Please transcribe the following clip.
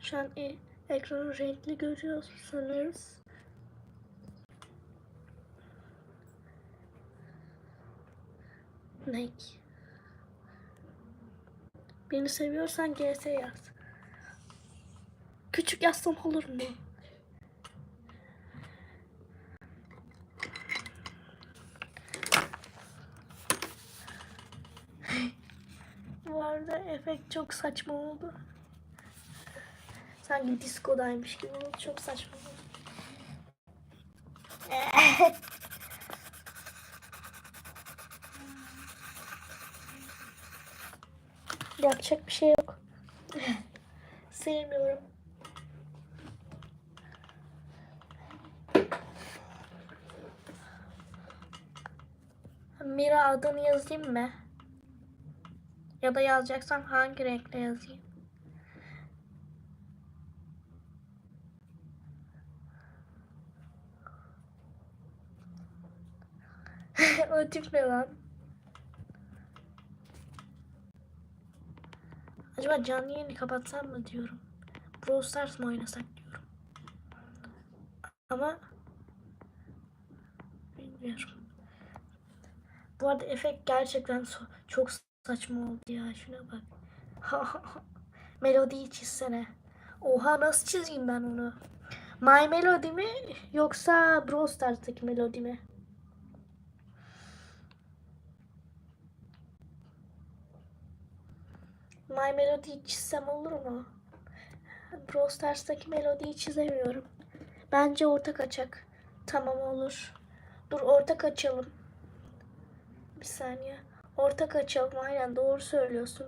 Şu an e- ekranı renkli görüyorsunuz. Ne? Beni seviyorsan GS yaz. Küçük yazsam olur mu? Bu arada efekt çok saçma oldu. Sanki diskodaymış gibi oldu. Çok saçma oldu. Yapacak bir şey yok. Sevmiyorum. Mira adını yazayım mı? Ya da yazacaksam hangi renkle yazayım? o tip ne lan? Acaba canlı yayını kapatsam mı diyorum. Brawl Stars mı oynasak diyorum. Ama bilmiyorum. Bu arada efekt gerçekten çok saçma oldu ya. Şuna bak. Melodiyi çizsene. Oha nasıl çizeyim ben onu? My Melody mi yoksa Brawl Stars'taki Melody mi? My Melody'yi çizsem olur mu? Brawl Stars'taki melodiyi çizemiyorum. Bence ortak açak. Tamam olur. Dur ortak açalım. Bir saniye. Ortak açalım aynen doğru söylüyorsun.